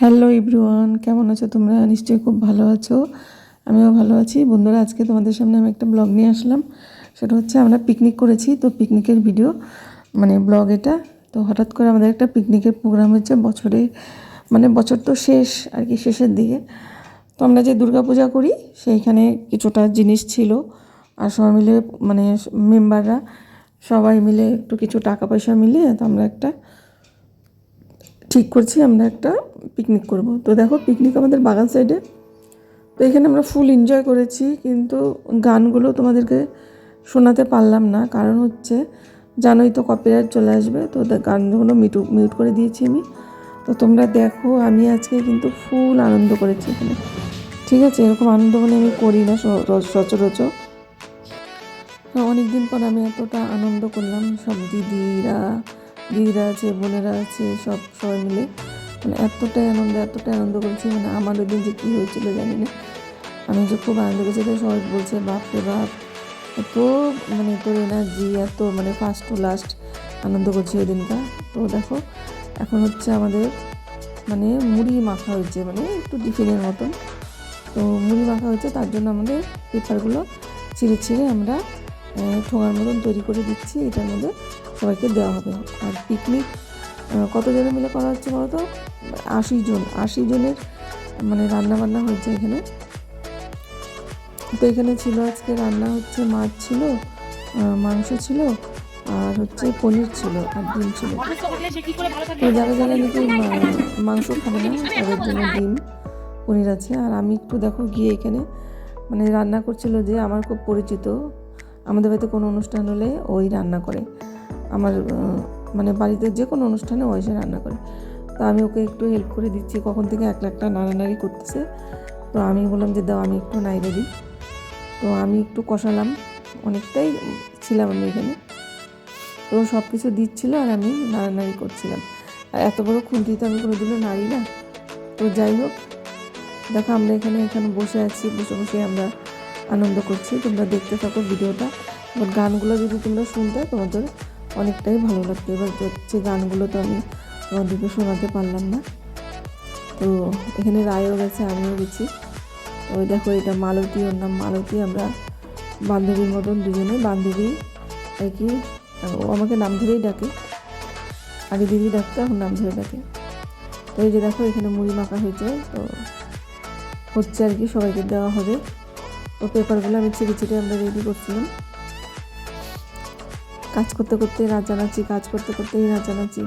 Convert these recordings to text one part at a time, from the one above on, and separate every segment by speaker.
Speaker 1: Hello ইব্রুয়ান কেমন আছো তোমরা? নিশ্চয়ই খুব ভালো আছো। আমিও ভালো আছি। বন্ধুরা, আজকে তোমাদের সামনে আমি একটা ব্লগ নিয়ে আসলাম। সেটা হচ্ছে আমরা পিকনিক করেছি, তো পিকনিকের ভিডিও মানে ব্লগ এটা। তো হঠাৎ করে আমাদের একটা পিকনিকের প্রোগ্রাম হচ্ছে বছরে মানে বছর তো শেষ, আর কি শেষের দিকে। তো আমরা যে দুর্গা পূজা করি, সেইখানে কিছুটা জিনিস ছিল। আর সবাই মিলে মানে মেম্বাররা সবাই মিলে একটু কিছু টাকা পয়সা মিলিয়ে তো আমরা একটা ঠিক করছি, আমরা একটা পিকনিক করব। তো দেখো পিকনিক আমাদের বাগান সাইডে তো এখানে আমরা ফুল এনজয় করেছি, কিন্তু গানগুলো তোমাদেরকে শোনাতে পারলাম না। কারণ হচ্ছে, জানোই তো কপিরাইট চলে আসবে, তো গানগুলো মিউট মিউট করে দিয়েছি আমি। তো তোমরা দেখো, আমি আজকে কিন্তু ফুল আনন্দ করেছি এখানে। ঠিক আছে, এরকম আনন্দ মানে আমি করি না সচরাচর। অনেক দিন পর আমি এতটা আনন্দ করলাম, সব দিদিরা দিদিরা আছে, বোনেরা আছে, সব সবাই মিলে। মানে এতটাই আনন্দ এতটাই আনন্দ করেছি মানে আমার ওই দিন যে কী হয়েছিল জানি না। আমি যে খুব আনন্দ করেছি তো সবাই বলছে, বাপ রে বাপ, এত মানে তোর এনার্জি এত মানে ফার্স্ট টু লাস্ট আনন্দ করছি ওই দিনটা। তো দেখো, এখন হচ্ছে আমাদের মানে মুড়ি মাখা হয়েছে মানে একটু টিফিনের মতন। তো মুড়ি মাখা হয়েছে, তার জন্য আমাদের পেপারগুলো ছিঁড়ে ছিঁড়ে আমরা ঠোঙার মতন তৈরি করে দিচ্ছি, এটার মধ্যে সবাইকে দেওয়া হবে। আর পিকনিক কত জনে মিলে করা হচ্ছে বলতো? আশি জন। আশি জনের মানে রান্না বান্না হচ্ছে এখানে। তো এখানে ছিল আজকে রান্না হচ্ছে মাছ ছিল মাংস ছিল, আর হচ্ছে পনির ছিল, আর ডিম ছিল। তো যারা যারা নাকি মাংস খাবে না, তাদের জন্য ডিম, পনির আছে। আর আমি একটু দেখো গিয়ে এখানে মানে রান্না করছিল যে আমার খুব পরিচিত। আমাদের বাড়িতে কোনো অনুষ্ঠান হলে ওই রান্না করে। আমার মানে বাড়িতে যে কোনো অনুষ্ঠানে ও এসে রান্না করে। তো আমি ওকে একটু হেল্প করে দিচ্ছি, কখন থেকে এক লাখটা নাড়ানাড়ি করতেছে। তো আমি বললাম যে, দাও, আমি একটু নাইড়ে দিই। তো আমি একটু কষালাম, অনেকটাই ছিলাম আমি এখানে। তো সব কিছু দিচ্ছিল আর আমি নাড়ানাড়ি করছিলাম। আর এত বড় খুন্তি তো আমি কোনোদিনও নাড়ি না। তো যাই হোক, দেখো আমরা এখানে এখানে বসে আছি, বসে বসে আমরা আনন্দ করছি। তোমরা দেখতে থাকো ভিডিওটা। গানগুলো যদি তোমরা শুনতে তোমাদের অনেকটাই ভালো লাগতো। এবার হচ্ছে গানগুলো তো আমি তোমাদেরকে শোনাতে পারলাম না। তো এখানে রায়ও গেছে, আমিও গেছি। তো দেখো, এটা মালতী, ওর নাম মালতী। আমরা বান্ধবীর মতন দুজনে, বান্ধবী আর কি ও আমাকে নাম ধরেই ডাকে। আগে দিদি ডাকতো, এখন নাম ধরে ডাকে। তো এই যে দেখো, এখানে মুড়ি মাখা হয়েছে। তো হচ্ছে আর কি, সবাইকে দেওয়া হবে। তো পেপারগুলো আমি ছিঁড়ে ছিঁড়ে আমরা রেডি করছিলাম। কাজ করতে করতে নাচানাচি কাজ করতে করতেই নাচানাচি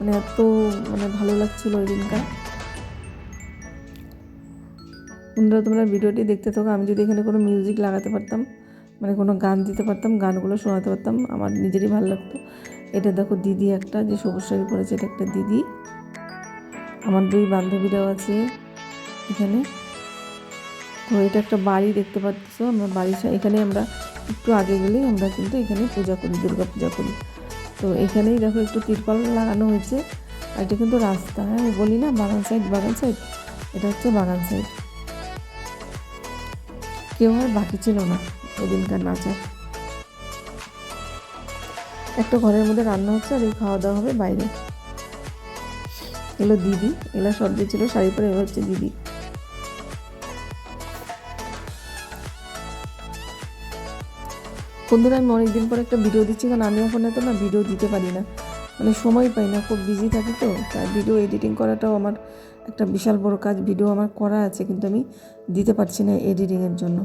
Speaker 1: মানে এত মানে ভালো লাগছিল ওই দিনটা বন্ধুরা, তোমরা ভিডিওটি দেখতে থাকো। আমি যদি এখানে কোনো মিউজিক লাগাতে পারতাম মানে কোনো গান দিতে পারতাম, গানগুলো শোনাতে পারতাম, আমার নিজেরই ভালো লাগতো। এটা দেখো দিদি একটা, যে সবুজ শাড়ি পরেছে, এটা একটা দিদি। আমার দুই বান্ধবীরাও আছে এখানে। তো এটা একটা বাড়ি দেখতে পাচ্ছ, আমরা বাড়ির সা- এখানে আমরা একটু আগে গেলেই আমরা কিন্তু এখানে পূজা করি, দুর্গা পূজা করি। তো এখানেই দেখো একটু তিরপাল লাগানো হয়েছে। এটা কিন্তু রাস্তা হ্যাঁ আমি বলি না, বাগান সাইড বাগান সাইড এটা হচ্ছে বাগান সাইড কেউ আর বাকি ছিল না ওদিনকার নাচার একটা ঘরের মধ্যে রান্না হচ্ছে আর এই খাওয়া দাওয়া হবে বাইরে। এগুলো দিদি এগুলো সর্দি ছিল শাড়ি পরে এগুলো হচ্ছে দিদি। বন্ধুরা, আমি অনেকদিন পর একটা ভিডিও দিচ্ছি, কারণ আমি এখন এত না ভিডিও দিতে পারি না। মানে সময় পাই না, খুব বিজি থাকি তো তার ভিডিও এডিটিং করাটাও আমার একটা বিশাল বড় কাজ। ভিডিও আমার করা আছে, কিন্তু আমি দিতে পারছি না এডিটিংয়ের জন্য।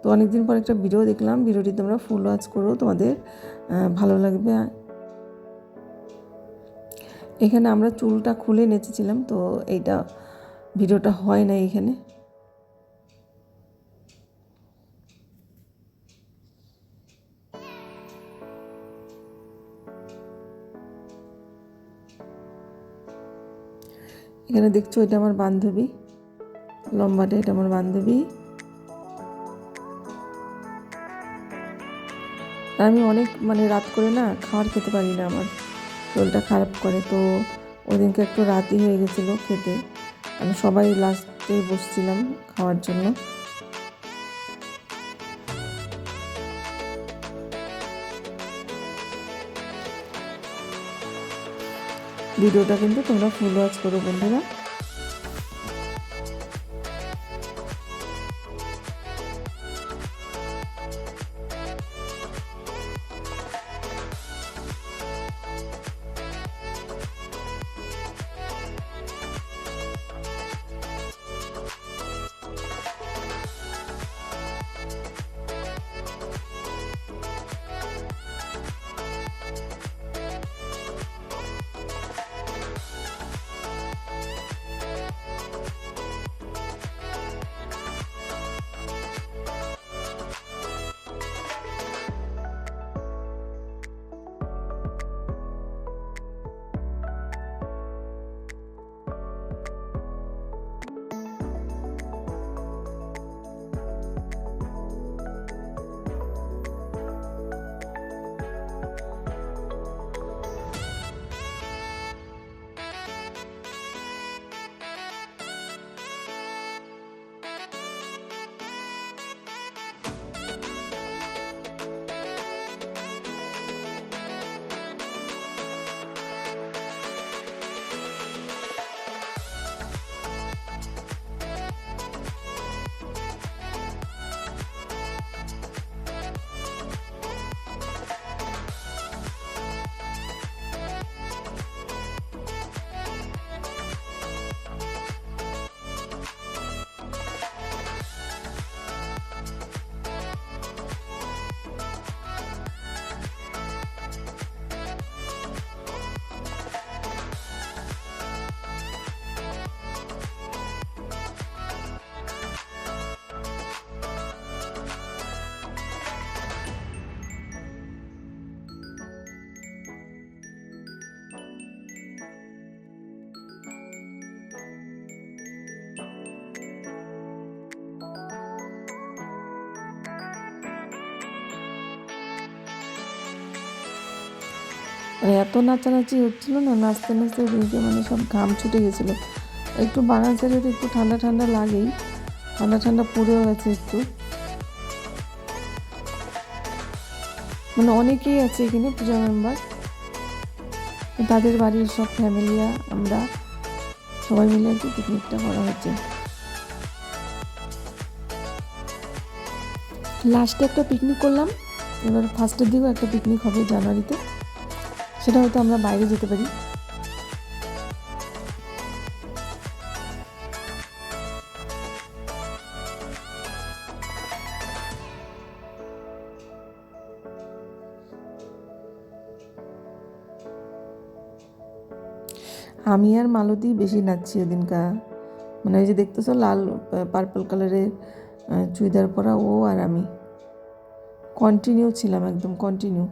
Speaker 1: তো অনেকদিন পর একটা ভিডিও দেখলাম ভিডিওটি তোমরা ফুল ওয়াচ করো, তোমাদের ভালো লাগবে। এখানে আমরা চুলটা খুলে নেচেছিলাম, তো এইটা ভিডিওটা হয় না এখানে। এখানে দেখছ এটা আমার বান্ধবী, লম্বাটা এটা আমার বান্ধবী। আমি অনেক মানে রাত করে না খাবার খেতে পারি না আমার, শরীরটা খারাপ করে। তো ওই দিনকে একটু রাতই হয়ে গেছিল খেতে। আমি সবাই লাস্টে বসছিলাম খাওয়ার জন্য। ভিডিওটা কিন্তু তোমরা ফুল ওয়াচ করো বন্ধুরা। মানে এত নাচানাচি হচ্ছিল না, নাচতে নাচতে ওদিকে মানে সব ঘাম ছুটে গেছিল। একটু বাগানচারে তো একটু ঠান্ডা ঠান্ডা লাগেই, ঠান্ডা ঠান্ডা পড়েও গেছে একটু। মানে অনেকেই আছে এখানে পূজা মেম্বার। তাদের বাড়ির সব ফ্যামিলিরা আমরা সবাই মিলে আর কি পিকনিকটা করা হচ্ছে। লাস্টে একটা পিকনিক করলাম, এবার ফার্স্টের দিকেও একটা পিকনিক হবে জানুয়ারিতে। সেটা হয়তো আমরা বাইরে যেতে পারি। আমি আর মালতী বেশি নাচছি ওদিনকা মানে ওই যে দেখতেছো লাল পার্পল কালারের চুড়িদার পরা ও আর আমি। কন্টিনিউ ছিলাম একদম কন্টিনিউ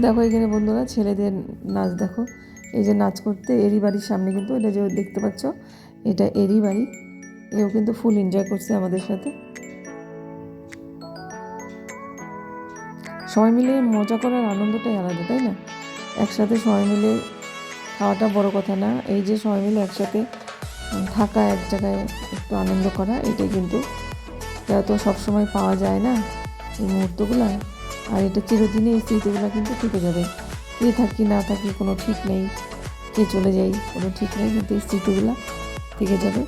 Speaker 1: দেখো এখানে বন্ধুরা ছেলেদের নাচ দেখো। এই যে নাচ করতে এরই বাড়ির সামনে কিন্তু এটা যে দেখতে পাচ্ছ, এটা এরই বাড়ি। এও কিন্তু ফুল এনজয় করছে আমাদের সাথে। সবাই মিলে মজা করার আনন্দটাই আলাদা, তাই না? একসাথে সবাই মিলে খাওয়াটা বড় কথা না। এই যে সবাই মিলে একসাথে থাকা, এক জায়গায় একটু আনন্দ করা, এটাই কিন্তু তো সবসময় পাওয়া যায় না এই মুহূর্তগুলো আর এটা চিরদিনে এই স্মৃতিগুলো কিন্তু থেকে যাবে। কে থাকি, না থাকি, কোনো ঠিক নেই। কে চলে যাই, কোনো ঠিক নেই, কিন্তু এই স্মৃতিগুলো থেকে যাবে।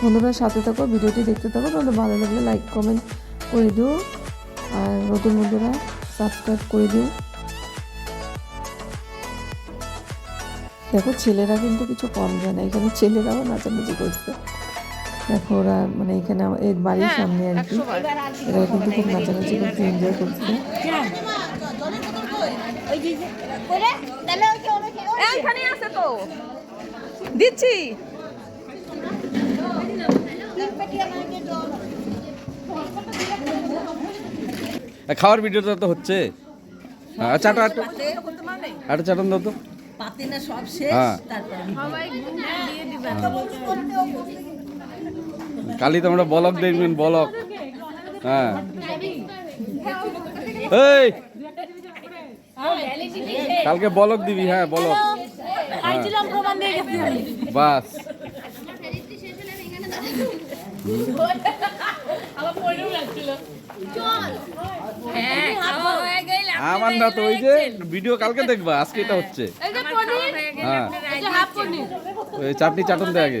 Speaker 1: বন্ধুরা, সাথে থাকো, ভিডিওটি দেখতে থাকো তোমাদের ভালো লাগলে লাইক, কমেন্ট করে দিও। আর নতুন বন্ধুরা, সাবস্ক্রাইব করে দিও। দেখো, ছেলেরা কিন্তু কিছু কম যায় না এখানে ছেলেরাও নাচানাচি করছে। দেখো ওরা মানে এখানে এর বাড়ির সামনে আর কি। এরা কিন্তু খুব নাচানাচি করতে এনজয় করছে।
Speaker 2: এইখানে আছে তো। দিচ্ছি।
Speaker 3: খাওয়ার ভিডিওটা তো হচ্ছে। হ্যাঁ, চাটো আটো আটো। দাও তো। পাতে না সব শেষ
Speaker 4: হ্যাঁ। কালি তোমরা বলক দেখবেন বলক। হ্যাঁ। এই! কালকে বলক দিবি হ্যাঁ বলক। হ্যাঁ। বাস। আমার না তো ওই যে ভিডিও কালকে দেখবা আজকে এটা হচ্ছে। হ্যাঁ। ওই চাটনি চাটন দে আগে।